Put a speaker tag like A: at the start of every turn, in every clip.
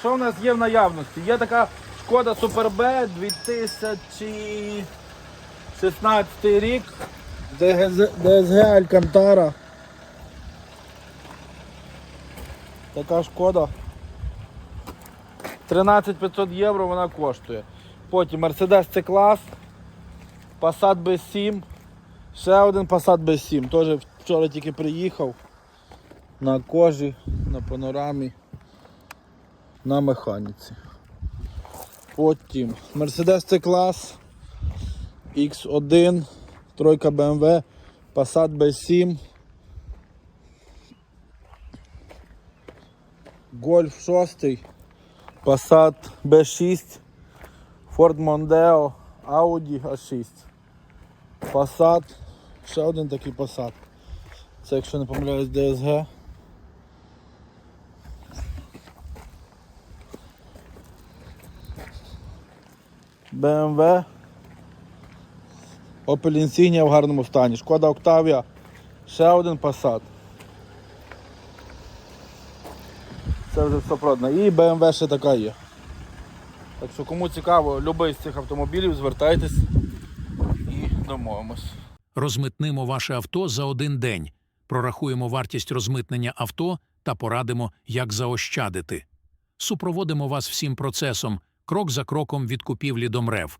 A: що в нас є в наявності? Є така шкода Super B 2016 рік. ДСГ Алькантара. Така шкода. 13 500 євро вона коштує. Потім Mercedes C-клас, Passat B7, ще один Passat B7. Теж вчора тільки приїхав на кожі, на панорамі, на механіці. Потім Mercedes C-клас, X1, тройка BMW, Passat B7. Гольф 6, Passat B6, Ford Mondeo, Audi A6. Passat, ще один такий Passat. Це, якщо не помиляюсь, DSG. BMW. Opel Insignia в гарному стані. Шкода Octavia. Ще один Passat. Це вже все продано. І BMW ще така є. Так що кому цікаво, любий з цих автомобілів, звертайтесь і домовимось.
B: Розмитнимо ваше авто за один день. Прорахуємо вартість розмитнення авто та порадимо, як заощадити. Супроводимо вас всім процесом, крок за кроком від купівлі до МРЕВ.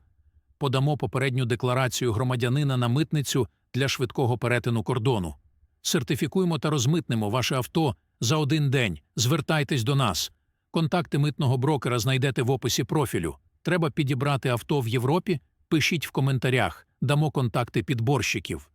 B: Подамо попередню декларацію громадянина на митницю для швидкого перетину кордону. Сертифікуємо та розмитнемо ваше авто за один день. Звертайтесь до нас. Контакти митного брокера знайдете в описі профілю. Треба підібрати авто в Європі? Пишіть в коментарях, дамо контакти підборщиків.